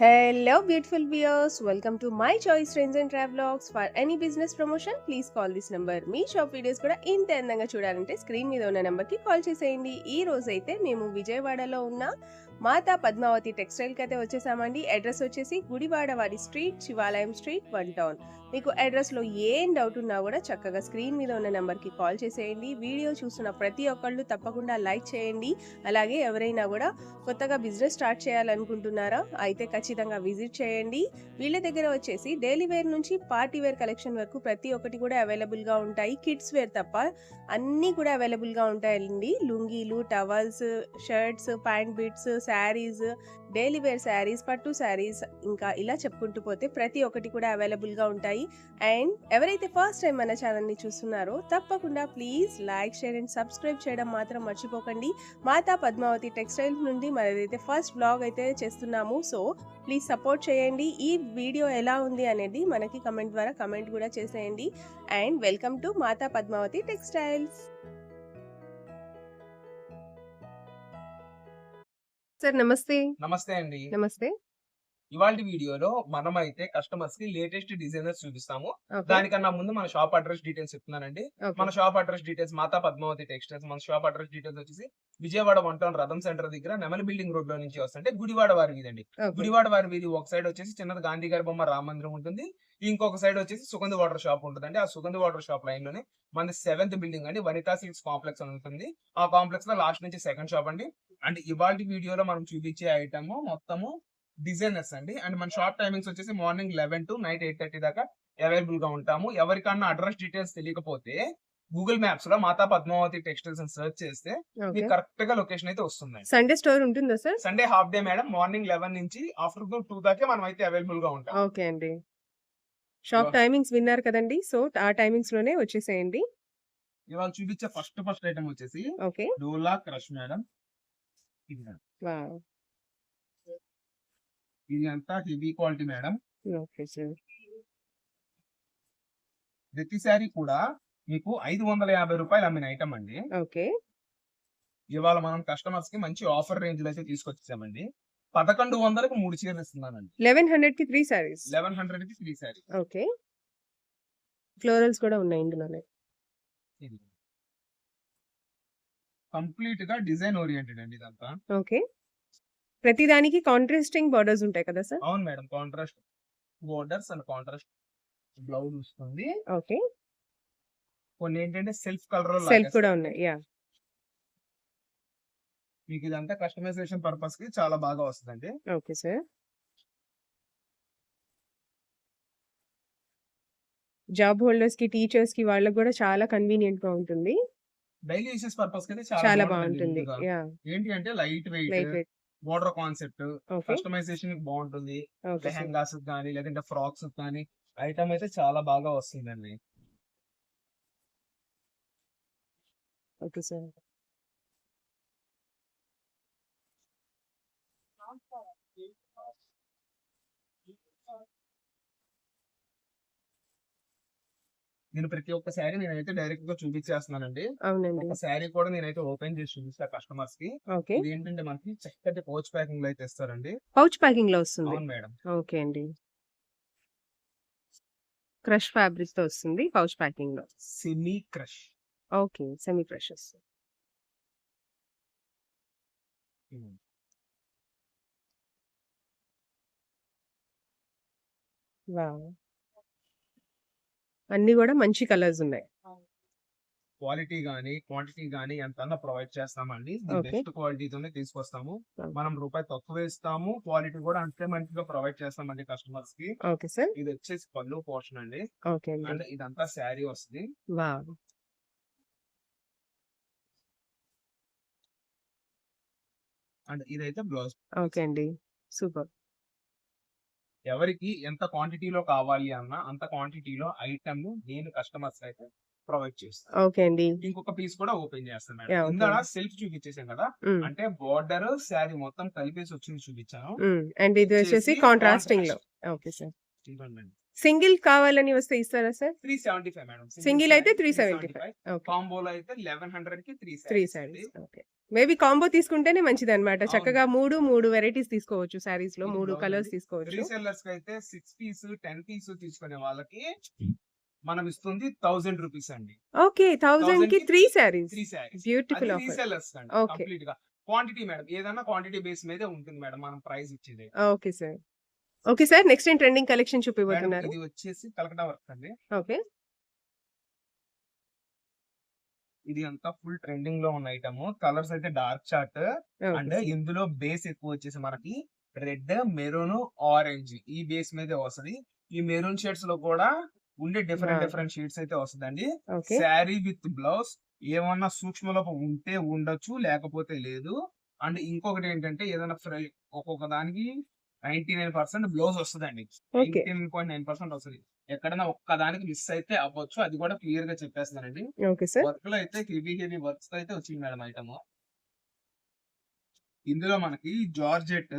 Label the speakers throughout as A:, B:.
A: Hello beautiful beers welcome to my choice trends and travelogues for any business promotion please call this number me shop videos కూడా ఇంత అందంగా చూడాలంటే screen మీద ఉన్న నెంబర్కి call చేసేయండి. ఈ రోజు అయితే మేము విజయవాడలో ఉన్న మాతా పద్మావతి టెక్స్టైల్కి అయితే వచ్చేసామండి. అడ్రస్ వచ్చేసి గుడివాడ వారి స్ట్రీట్ శివాలయం స్ట్రీట్ వన్ టౌన్ మీకు అడ్రస్లో ఏం డౌట్ ఉన్నా కూడా చక్కగా స్క్రీన్ మీద ఉన్న నెంబర్కి కాల్ చేసేయండి. వీడియో చూస్తున్న ప్రతి ఒక్కళ్ళు తప్పకుండా లైక్ చేయండి. అలాగే ఎవరైనా కూడా కొత్తగా బిజినెస్ స్టార్ట్ చేయాలనుకుంటున్నారా అయితే ఖచ్చితంగా విజిట్ చేయండి. వీళ్ళ దగ్గర వచ్చేసి డైలీ వేర్ నుంచి పార్టీ వేర్ కలెక్షన్ వరకు ప్రతి ఒక్కటి కూడా అవైలబుల్గా ఉంటాయి. కిడ్స్ వేర్ తప్ప అన్నీ కూడా అవైలబుల్గా ఉంటాయండి. లుంగీలు towels shirts pant bits saris daily wear saris పట్టు శారీస్ ఇంకా ఇలా చెప్పుకుంటూ పోతే ప్రతి ఒక్కటి కూడా అవైలబుల్గా ఉంటాయి. అండ్ ఎవరైతే ఫస్ట్ టైం మన ఛానల్ని చూస్తున్నారో తప్పకుండా please like share and subscribe చేయడం మాత్రం మర్చిపోకండి. మాతా పద్మావతి టెక్స్టైల్స్ నుండి మనదైతే ఫస్ట్ బ్లాగ్ అయితే చేస్తున్నాము సో ప్లీజ్ సపోర్ట్ చేయండి. ఈ వీడియో ఎలా ఉంది అనేది మనకి కమెంట్ ద్వారా కమెంట్ కూడా చేసేయండి. And welcome to Mata Padmavati textiles. Sir నమస్తే.
B: నమస్తే అండి.
A: నమస్తే.
B: ఇవాళ వీడియోలో మనం అయితే కస్టమర్స్కి లేటెస్ట్ డిజైనర్స్ చూపిస్తాము. దానికన్నా ముందు మన షాప్ అడ్రస్ డీటెయిల్స్ చెప్తున్నానండి. మన shop address details Mata Padmavati textiles మన షాప్ అడ్రస్ డీటెయిల్స్ వచ్చేసి Vijayawada one town Ratham centre దగ్గర నెమలి బిల్డింగ్ రోడ్లో నుంచి వస్తుంటే గుడివాడ వారి వీధి అండి గుడివాడ వారి వీధి ఒక సైడ్ వచ్చేసి చిన్నది గాంధీ గారి బొమ్మ రామ మందిరం ఉంటుంది. ఇంకొక సైడ్ వచ్చేసి సుగంధ వాటర్ షాప్ ఉంటుందండి. ఆ సుగంధ వాటర్ షాప్ లైన్లోనే మన సెవెంత్ బిల్డింగ్ అండి. వనితా సిల్క్స్ కాంప్లెక్స్ ఉంటుంది. ఆ కాంప్లెక్స్లో లాస్ట్ నుంచి సెకండ్ షాప్ అండి. అండ్ ఇవాళ వీడియోలో మనం చూపించే ఐటమ్ మొత్తము డిజైనర్స్ అండి. అండ్ మన షాప్ టైమింగ్స్ వచ్చేసి morning eleven to night eight thirty దాకా అవైలబుల్గా ఉంటాము. ఎవరికన్నా అడ్రస్ డీటెయిల్స్ తెలియకపోతే గూగుల్ మ్యాప్స్లో మాతా పద్మావతి టెక్స్టైల్స్ అని సెర్చ్ చేస్తే మీకు కరెక్ట్గా లొకేషన్ అయితే వస్తుంది.
A: సండే స్టోర్ ఉంటుందా sir?
B: Sunday half day madam. Morning eleven నుంచి ఆఫ్టర్నూన్ టూ దాకా మనం అయితే అవైలబుల్గా ఉంటాం.
A: ఓకే అండి. షాప్ టైమింగ్స్ విన్నారు కదండి. సో ఆ టైమింగ్స్లోనే వచ్చేసేయండి.
B: ఇవాళ చూపించే ఫస్ట్ ఫస్ట్ ఐటమ్ వచ్చేసి
A: ఓకే.
B: డోలా క్రష్ మేడం. ఇది అంతా heavy quality madam
A: okay sir
B: ప్రతి శారీ కూడా మీకు ఐదు వందల యాభై రూపాయలు అమ్మిన ఐటమ్ అండి.
A: ఓకే
B: ఇవాళ మనం కస్టమర్స్కి మంచి ఆఫర్ రేంజ్లో అయితే తీసుకొచ్చామండి పదకొండు వందలకు మూడు చీరలు ఇస్తున్నానండి.
A: లెవెన్ హండ్రెడ్కి త్రీ సారీస్
B: లెవెన్ హండ్రెడ్కి త్రీ శారీ
A: ఓకే ఫ్లోరల్స్ కూడా ఉన్నాయి ఇందులోనే.
B: కంప్లీట్గా డిజైన్ ఓరియంటెడ్ అండి ఇదంతా.
A: ఓకే ప్రతి దానికి కాంట్రాస్టింగ్ బార్డర్స్ ఉంటాయి కదా సార్?
B: అవును madam. Contrast borders and contrast blouse వస్తుంది.
A: ఓకే.
B: కొన్ని ఏంటంటే సెల్ఫ్ కలర్
A: సెల్ఫ్ కూడా ఉన్నాయి. యా
B: మీకు ఇదంతా కస్టమైజేషన్ పర్పస్కి చాలా బాగా వస్తుందండి.
A: Okay sir. జాబ్ హోల్డర్స్కి టీచర్స్కి వాళ్ళకి కూడా చాలా కన్వీనియంట్గా ఉంటుంది.
B: డైలీ యూసెస్ పర్పస్కి
A: చాలా బాగుంటుంది.
B: ఏంటి అంటే light weight border concept customization బాగుంటుంది లెహంగాస్ కానీ లేదంటే ఫ్రాక్స్ కానీ ఐటమ్ అయితే చాలా బాగా వస్తుందండి.
A: Okay sir.
B: నేను ప్రతి ఒక్క శారీ నేనైతే డైరెక్ట్గా చూపించేస్తున్నానండి.
A: అవునండి.
B: ఒక శారీ కూడా నేనైతే ఓపెన్ చేసి చూపిస్తా కస్టమర్స్కి
A: ఓకే.
B: ఇది ఏంటంటే మనకి చక్కటి పౌచ్ ప్యాకింగ్లో అయితే ఇస్తారండి.
A: పౌచ్ ప్యాకింగ్లో వస్తుంది.
B: అవును మేడం.
A: ఓకే అండి. క్రష్ ఫ్యాబ్రిక్తో వస్తుంది pouch ప్యాకింగ్లో
B: semi crush.
A: Okay. Semi precious wow. అన్ని కూడా మంచి కలర్స్ ఉన్నాయి.
B: క్వాలిటీ గానీ క్వాంటిటీ గానీ ఎంత ప్రొవైడ్ చేస్తామండి. బెస్ట్ క్వాలిటీతోనే తీసుకొస్తాము. మనం రూపాయి తక్కువ ఇస్తాము. క్వాలిటీ కూడా అంతే మంచిగా ప్రొవైడ్ చేస్తామండి కస్టమర్స్కి
A: ఓకే సార్.
B: ఇది వచ్చేసి పళ్ళు పోర్షన్ అండి.
A: ఓకే అండి
B: ఇదంతా శారీ వస్తుంది.
A: వావ్.
B: అండ్ ఇదైతే బ్లౌజ్
A: ఓకే అండి. సూపర్.
B: ఎవరికి ఎంత క్వాంటిటీలో కావాలి అన్న అంత క్వాంటిటీలో ఐటమ్ నేను కస్టమర్స్ అయితే ప్రొవైడ్ చేస్తాను
A: ఓకే అండి
B: ఇంకొక పీస్ కూడా ఓపెన్ చేస్తాను మేడం. ఇందా సెల్ఫ్ చూపించేసాం కదా. అంటే బోర్డర్ శారీ మొత్తం కలిపేసి వచ్చింది చూపించాను.
A: అండ్ ఇది వచ్చేసి
B: కాంట్రాస్టింగ్లో.
A: Okay sir. సింగిల్ కావాలని వస్తే ఇస్తారా sir?
B: Three seventy five madam.
A: Single అయితే త్రీ సెవెంటీ ఫైవ్. ఓకే.
B: కాంబోలో అయితే లెవెన్ హండ్రెడ్కి three
A: three saris okay. Maybe combo తీసుకుంటేనే మంచిది అనమాట. చక్కగా మూడు మూడు వెరైటీస్ తీసుకోవచ్చు
B: శారీస్లో
A: మూడు. కలర్స్ తీసుకోవచ్చు.
B: రీసెల్లర్స్కి అయితే సిక్స్ పీస్ టెన్ పీస్ తీసుకునే వాళ్ళకి మనం ఇస్తుంది థౌసండ్ రూపీస్ అండి.
A: ఓకే. థౌసండ్కి త్రీ శారీస్
B: బ్యూటిఫుల్గా క్వాంటిటీ మేడం. ఏదైనా క్వాంటిటీ బేస్ మీదే ఉంటుంది మేడం. మనం ప్రైస్ ఇచ్చేది.
A: Okay sir. Okay sir next ఏం ట్రెండింగ్ కలెక్షన్ చూపిపోతున్నారు
B: ఇది వచ్చేసి కలకటా వర్క్ అండి.
A: ఓకే.
B: ఇది అంతా ఫుల్ ట్రెండింగ్లో ఉన్న ఐటమ్. కలర్స్ అయితే డార్క్ చార్ట్ అండ్ ఇందులో బేస్ ఎక్కువ వచ్చేసి మనకి రెడ్ మెరూన్ ఆరెంజ్ ఈ బేస్ మీదే వస్తది. ఈ మెరూన్ షేడ్స్లో కూడా ఉండే డిఫరెంట్. డిఫరెంట్ షేడ్స్ అయితే వస్తుందండి. శారీ విత్ బ్లౌజ్ ఏమన్నా సూక్ష్మ లోపం ఉంటే ఉండొచ్చు లేకపోతే లేదు. అండ్ ఇంకొకటి ఏంటంటే ఏదైనా ఫ్రై ఒక్కొక్క దానికి నైన్టీ నైన్ పర్సెంట్ బ్లౌజ్ వస్తుందండి.
A: Okay.
B: Ninety point nine percent వస్తుంది. ఎక్కడైనా ఒక్క దానికి మిస్ అయితే అవ్వచ్చు. అది కూడా
A: క్లియర్గా సార్.
B: వర్క్లో అయితే హెవీ హెవీ వర్క్స్ అయితే వచ్చింది మేడం ఐటమ్ ఇందులో మనకి జార్జెట్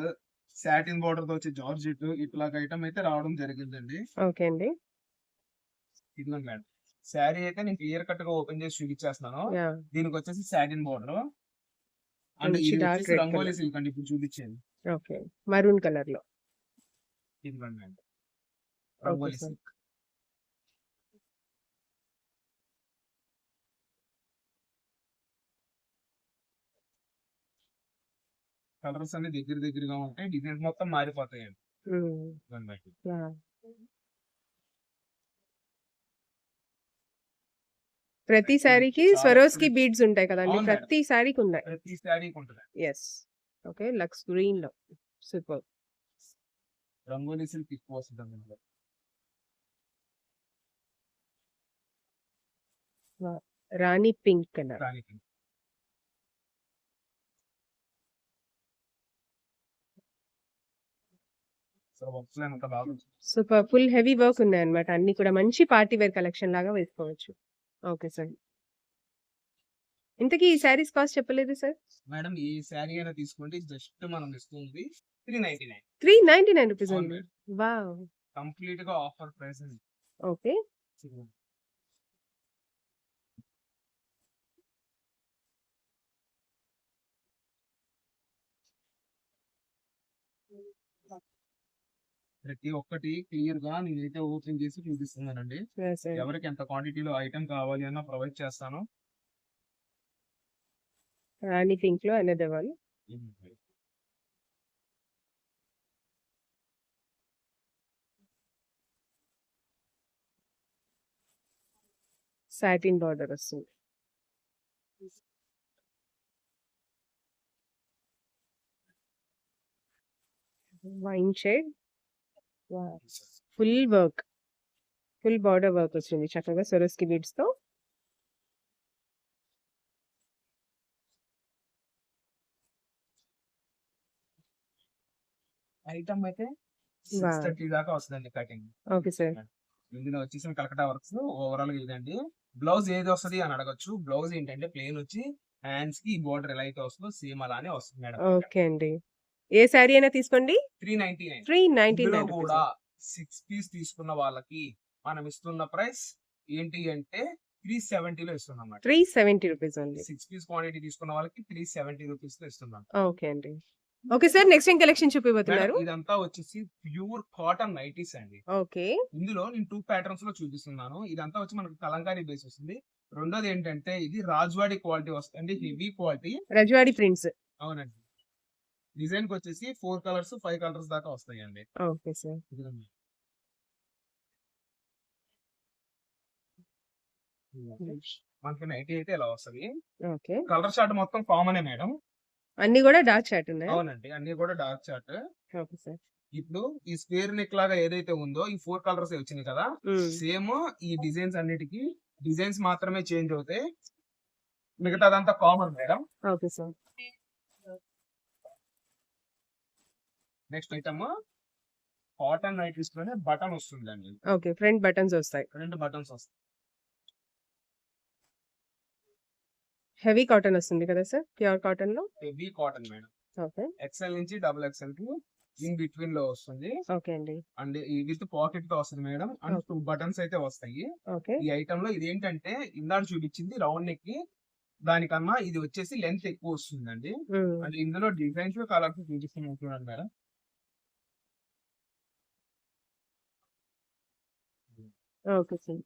B: సాటిన్ బోర్డర్తో వచ్చే జార్జెట్ ఇట్లాగ ఐటమ్ అయితే రావడం జరిగిందండి.
A: ఓకే అండి.
B: ఇదిగోండి మేడం. శారీ అయితే నేను క్లియర్ కట్గా ఓపెన్ చేసి చూపించేస్తున్నాను.
A: యా.
B: దీనికి వచ్చేసి satin border and rangoli. Silk అండి. ఇప్పుడు చూపించేది.
A: ఓకే. మరూన్
B: కలర్లో కలర్స్ అన్ని దగ్గర దగ్గరగా ఉంటాయి. డిజైన్స్ మొత్తం మారిపోతాయండి. మేడం.
A: యా. ప్రతి స్వరోస్కి
B: full-
A: బీడ్స్ ఉంటాయి కదండి. ప్రతి శారీకి ఉన్నాయి.
B: ప్రతి శారీకి ఉంటుంది
A: ఎస్ ఓకే. లక్స్ గ్రీన్లో సూపర్.
B: రంగోలీ సిల్క్ ఎక్కువ వస్తుంది.
A: రాణి పింక్ కలర్.
B: బాగా వచ్చింది.
A: సూపర్. ఫుల్ హెవీ వర్క్ ఉన్నాయి అనమాట అన్ని కూడా మంచి పార్టీ వేర్ కలెక్షన్ లాగా వేసుకోవచ్చు. Okay sir. ఇంతకీ ఈ శారీస్ కాస్ట్ చెప్పలేదు సార్?
B: మేడం ఈ శారీ అయినా తీసుకోండి. జస్ట్ మనం ఇస్తుంది three ninety nine.
A: Three ninety nine rupees అండి. వా
B: కంప్లీట్గా ఆఫర్ ప్రైస్
A: ఓకే.
B: ప్రతి ఒక్కటి క్లియర్గా నేనైతే ఓపెన్ చేసి చూపిస్తున్నానండి. ఎవరికి ఎంత క్వాంటిటీలో ఐటమ్ కావాలి అన్న ప్రొవైడ్ చేస్తాను.
A: రాణి పింక్లో అనదర్ వన్ సాటిన్ బార్డర్ వస్తుంది. Wine shade. Full work. Full border work వచ్చింది చక్కగా సొరస్కి బీడ్స్
B: ఐటమ్ అయితే. సిక్స్ థర్టీ దాకా వస్తుందండి కటింగ్.
A: Okay sir.
B: ఇందులో వచ్చేసిన కలకటా వర్క్స్ ఓవరాల్గా ఇదండి. బ్లౌజ్ ఏది వస్తది అని అడగచ్చు. బ్లౌజ్ ఏంటంటే ప్లేన్ వచ్చి హ్యాండ్స్కి బోర్డర్ ఎలా అయితే వస్తుందో సేమ్ అలానే వస్తుంది మేడం.
A: ఓకే అండి. ఏ శారీ అయినా తీసుకోండి.
B: Three ninety nine.
A: Three ninety nine
B: కూడా సిక్స్ పీస్ తీసుకున్న వాళ్ళకి మనం ఇస్తున్న ప్రైస్ ఏంటి అంటే త్రీ సెవెంటీలో ఇస్తున్నాం అన్నమాట
A: త్రీ సెవెంటీ రూపీస్ అండి.
B: సిక్స్ పీస్ క్వాంటిటీ తీసుకున్న వాళ్ళకి త్రీ సెవెంటీ రూపీస్లో ఇస్తున్నాం.
A: ఓకే అండి. ఓకే సార్ నెక్స్ట్ ఏం కలెక్షన్ చూపిపోతున్నారు
B: ఇదంతా వచ్చేసి ప్యూర్ కాటన్ నైటీస్ అండి.
A: ఓకే.
B: ఇందులో నేను టూ ప్యాటర్న్స్లో చూపిస్తున్నాను. ఇదంతా వచ్చి మనకి కలంకారీ బేస్ వస్తుంది. రెండోది ఏంటంటే ఇది రాజ్వాడి క్వాలిటీ వస్తుంది హెవీ క్వాలిటీ
A: రజవాడి ప్రింట్స్
B: అవునండి. డిజైన్కి వచ్చేసి ఫోర్ కలర్స్ ఫైవ్ కలర్స్ దాకా వస్తాయండి.
A: Okay sir.
B: ఇదిగోండి. మనకి నైటీ అయితే ఇలా వస్తది కలర్ చార్ట్ మొత్తం కామనే మేడం
A: అన్ని కూడా డార్క్ చాట్ ఉన్నాయి?
B: అవునండి. అన్ని కూడా డార్క్ చార్ట్
A: ఓకే సార్.
B: ఇప్పుడు ఈ స్క్వేర్ నెక్ లాగా ఏదైతే ఉందో ఈ ఫోర్ కలర్స్ వచ్చినాయి కదా? సేమ్ ఈ డిజైన్స్ అన్నిటికి డిజైన్స్ మాత్రమే చేంజ్ అవుతాయి. మిగతాదంతా common madam.
A: Okay sir.
B: Next item cotton నైటీస్లోనే button వస్తుందండి.
A: ఓకే. ఫ్రంట్ బటన్స్ వస్తాయి.
B: రెండు బటన్స్ వస్తాయి.
A: హెవీ కాటన్ వస్తుంది కదా సార్? ప్యూర్ కాటన్లో
B: heavy cotton madam.
A: Okay.
B: XL నుంచి డబుల్ ఎక్సెల్కి ఇన్ బిట్వీన్లో వస్తుంది.
A: ఓకే అండి.
B: అండ్ విత్ పాకెట్తో వస్తుంది మేడం. అండ్ టూ బటన్స్ అయితే వస్తాయి.
A: ఓకే.
B: ఈ ఐటమ్లో ఇది ఏంటంటే ఇందాక చూపించింది రౌండ్ నెక్కి దానికన్నా ఇది వచ్చేసి లెంత్ ఎక్కువ వస్తుందండి. అండ్ ఇందులో డిజైన్స్ కలర్స్ చూపిస్తున్నాం చూడండి మేడం.
A: Okay sir.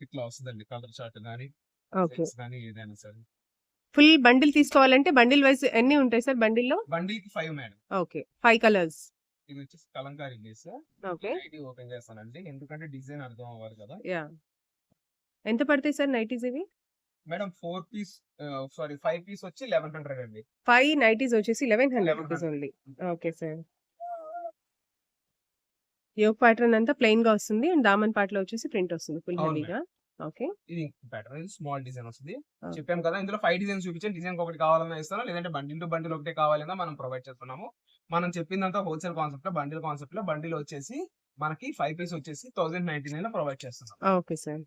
B: ఇట్లా వస్తుందండి కలర్ కానీ
A: ఓకే.
B: కానీ ఏదైనా సరే.
A: ఫుల్ బండిల్ తీసుకోవాలంటే బండిల్ వైజ్ ఎన్ని ఉంటాయి సార్ బండిల్లో?
B: బండిల్కి five madam.
A: Okay. Five colours.
B: ఇది వచ్చేసి కలంకారీ లేస్.
A: ఓకే.
B: ఓపెన్ చేస్తానండి. ఎందుకంటే డిజైన్ అర్థం అవ్వాలి కదా.
A: యా. ఎంత పడతాయి సార్ నైటీస్ ఇవి?
B: Madam four piece sorry five piece వచ్చి లెవెన్ హండ్రెడ్ అండి.
A: ఫైవ్ నైటీస్ వచ్చేసి eleven hundred
B: 1100
A: rupees only. Okay sir. Yog pattern అంతా ప్లెయిన్గా వస్తుంది అండ్ దామన్ పార్ట్లో వచ్చేసి ప్రింట్ వస్తుంది ఫుల్ హెవీగా ఓకే
B: ఇది ప్యాటర్న్ ఇది స్మాల్ డిజైన్ వస్తుంది. చెప్పాం కదా ఇందులో ఫైవ్ డిజైన్స్ చూపించాను డిజైన్ ఒకటి కావాలన్నా ఇస్తాను లేదంటే బండిల్ టు బండిల్ ఒకటే కావాలన్నా మనం ప్రొవైడ్ చేస్తున్నాము. మనం చెప్పిందంతా హోల్సేల్ కాన్సెప్ట్లో బండిల్ కాన్సెప్ట్లో బండిల్ వచ్చేసి మనకి ఫైవ్ పీస్ వచ్చేసి థౌసండ్ నైన్టీ నైన్లో ప్రొవైడ్ చేస్తున్నాం.
A: ఓకే సార్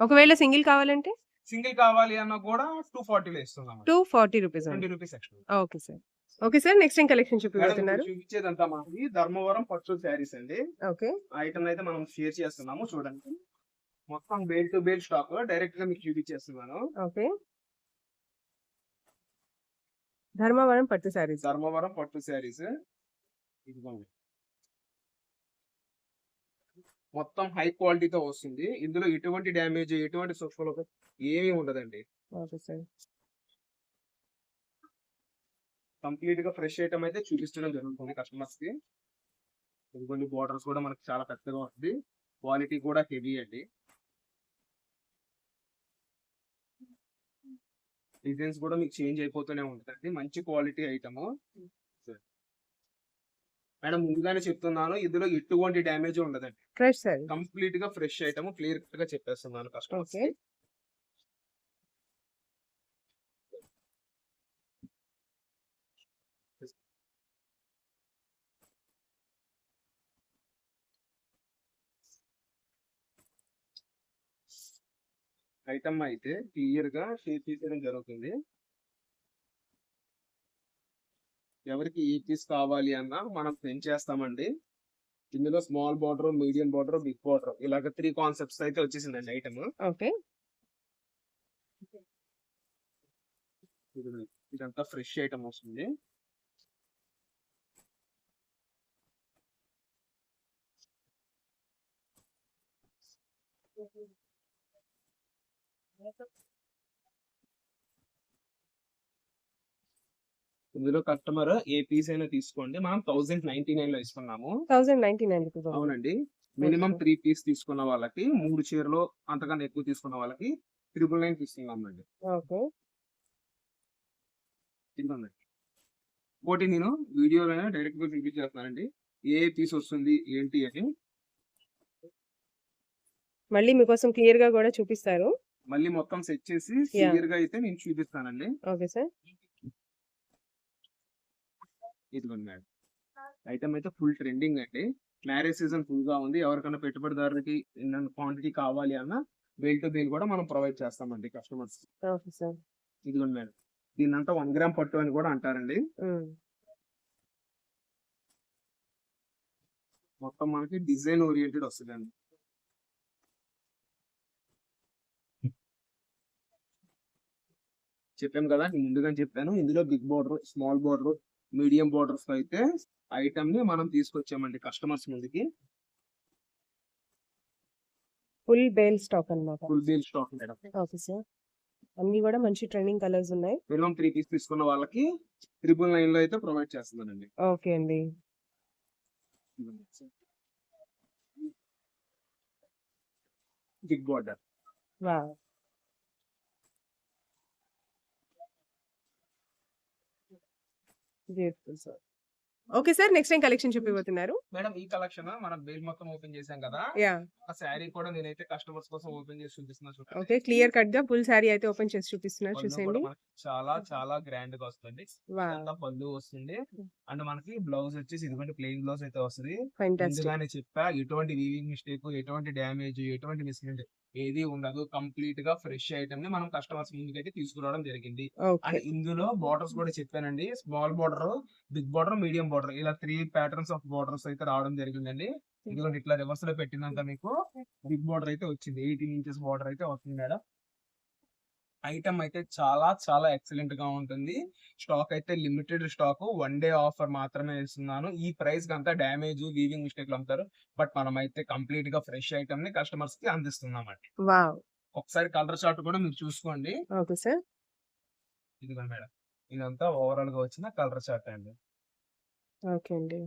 A: ఒకవేళ సింగిల్ కావాలంటే?
B: సింగిల్ కావాలి అన్నా కూడా టూ ఫార్టీలో ఇస్తున్నాం
A: two forty rupees
B: twenty rupees extra
A: okay sir okay sir next ఏం కలెక్షన్ చూపిస్తున్నారు
B: చూపించేదంతా మనకి ధర్మవరం పట్టు శారీస్ అండి.
A: ఓకే.
B: ఐటమ్ అయితే మనం షేర్ చేస్తున్నాము చూడండి. మొత్తం బేల్ టు బేల్ స్టాక్ డైరెక్ట్గా మీకు చూపించేస్తున్నాను.
A: ఓకే. ధర్మవరం పట్టు శారీస్.
B: ధర్మవరం పట్టు శారీస్. ఇదిగోండి. మొత్తం హై క్వాలిటీతో వస్తుంది. ఇందులో ఎటువంటి డ్యామేజ్ ఎటువంటి సూక్ష్మలు ఏమీ ఉండదండి.
A: Okay sir.
B: కంప్లీట్గా ఫ్రెష్ ఐటమ్ అయితే చూపించడం జరుగుతుంది కస్టమర్స్కి కొన్ని బోర్డర్స్ కూడా మనకి చాలా పెద్దగా వస్తుంది క్వాలిటీ కూడా హెవీ అండి. డిజైన్స్ కూడా మీకు చేంజ్ అయిపోతూనే ఉంటుంది మంచి క్వాలిటీ ఐటమ్. మేడం ముందుగానే చెప్తున్నాను ఇందులో ఎటువంటి డ్యామేజ్ ఉండదండి. కంప్లీట్గా ఫ్రెష్ ఐటమ్ క్లియర్ కట్గా చెప్పేస్తున్నాను కస్టమర్స్ ఐటమ్ అయితే క్లియర్గా షేప్ తీసేయడం జరుగుతుంది. ఎవరికి ఏ పీస్ కావాలి అన్నా మనం పెంచేస్తామండి ఇందులో small border medium border big border ఇలాగ త్రీ కాన్సెప్ట్స్ అయితే వచ్చేసిందండి ఐటమ్.
A: ఓకే.
B: ఇదంతా ఫ్రెష్ ఐటమ్ వస్తుంది. ఇందులో కస్టమర్ ఏ పీస్ అయినా తీసుకోండి. మనం థౌసండ్ నైన్టీ నైన్లో ఇస్తున్నాము.
A: థౌసండ్ నైన్టీ నైన్
B: అవునండి. మినిమం. త్రీ పీస్ తీసుకున్న వాళ్ళకి మూడు చీరలు అంతకన్నా ఎక్కువ తీసుకున్న వాళ్ళకి ట్రిపుల్ నైన్ ఇస్తున్నాం అండి
A: ఓకే
B: ఇంకోటి నేను వీడియోలోనే డైరెక్ట్గా చూపించేస్తున్నానండి ఏ పీస్ వస్తుంది ఏంటి అని.
A: మళ్ళీ మీకోసం క్లియర్గా కూడా చూపిస్తారు.
B: మళ్ళీ మొత్తం సెట్ చేసి. క్లియర్గా అయితే నేను చూపిస్తానండి.
A: ఓకే సార్
B: ఇదిగోండి మేడం ఐటమ్ అయితే ఫుల్ ట్రెండింగ్ అండి. మ్యారేజ్ సీజన్ ఫుల్గా ఉంది. ఎవరికైనా పెట్టుబడిదారులకి క్వాంటిటీ కావాలి అన్న బేల్ టు బేల్ కూడా మనం ప్రొవైడ్ చేస్తామండి కస్టమర్స్ ఇదిగోండి మేడం దీన్నంతా వన్ గ్రామ్ పట్టు అని కూడా అంటారండి. మొత్తం మనకి డిజైన్ ఓరియంటెడ్ వస్తుందండి. చెప్పాం కదా నేను ముందుగానే చెప్పాను. ఇందులో big border small border medium borders అయితే ఐటమ్ని మనం తీసుకొచ్చామండి కస్టమర్స్ ముందుకి.
A: ఫుల్ బేల్ స్టాక్ అన్నమాట.
B: Full bale stock madam.
A: Okay sir. అన్ని కూడా మంచి ట్రెండింగ్ కలర్స్ ఉన్నాయి.
B: మినిమం త్రీ పీస్ తీసుకున్న వాళ్ళకి ట్రిపుల్ నైన్లో అయితే ప్రొవైడ్ చేస్తున్నానండి.
A: ఓకే అండి.
B: Big border.
A: వా beautiful sir. Okay sir. Next time collection చూపిపోతున్నారు
B: madam ఈ కలెక్షన్ మనం బేల్ మొత్తం ఓపెన్ చేసాం కదా?
A: యా.
B: ఆ శారీ కూడా నేనైతే కస్టమర్స్ కోసం ఓపెన్ చేసి చూపిస్తున్నా చూడండి.
A: ఓకే క్లియర్ కట్గా ఫుల్ శారీ అయితే ఓపెన్ చేసి చూపిస్తున్నారు.
B: కూడా
A: చూసేయండి
B: చాలా చాలా గ్రాండ్గా వస్తుంది ఇదంతా పళ్ళు వస్తుంది. అండ్ మనకి బ్లౌజ్ వచ్చేసి ఇదిగోండి ప్లెయిన్ బ్లౌజ్ అయితే వస్తుంది.
A: ఫైంటాస్టిక్
B: చెప్పా ఎటువంటి వీవింగ్ మిస్టేక్ ఎటువంటి డ్యామేజ్ ఎటువంటి మిస్ప్రింట్ ఏది ఉండదు. కంప్లీట్గా ఫ్రెష్ ఐటమ్ని మనం కస్టమర్స్ ముందుకైతే తీసుకురావడం జరిగింది. అండ్ ఇందులో బార్డర్స్ కూడా చెప్పానండి. Small border big border medium border ఇలా త్రీ ప్యాటర్న్స్ ఆఫ్ బార్డర్స్ అయితే రావడం జరిగిందండి. ఇదిగోండి ఇట్లా రివర్స్లో పెట్టినాక మీకు. బిగ్ బార్డర్ అయితే వచ్చింది. ఎయిటీన్ ఇంచెస్ బార్డర్ అయితే వస్తుంది మేడం. ఐటమ్ అయితే చాలా చాలా ఎక్సలెంట్గా ఉంటుంది. స్టాక్ అయితే limited stock. One day offer మాత్రమే ఇస్తున్నాను. ఈ ప్రైస్కి అంతా డ్యామేజ్ వీవింగ్ మిస్టేక్లు అమ్ముతారు. బట్ మనం అయితే కంప్లీట్గా ఫ్రెష్ ఐటమ్ని కస్టమర్స్కి అందిస్తున్నామండి.
A: వావ్!
B: ఒకసారి కలర్ చార్ట్ కూడా మీరు చూసుకోండి.
A: Okay sir.
B: ఇదిగోండి మేడం. ఇదంతా ఓవరాల్గా వచ్చిన కలర్ చార్ట్ అండి.
A: ఓకే అండి.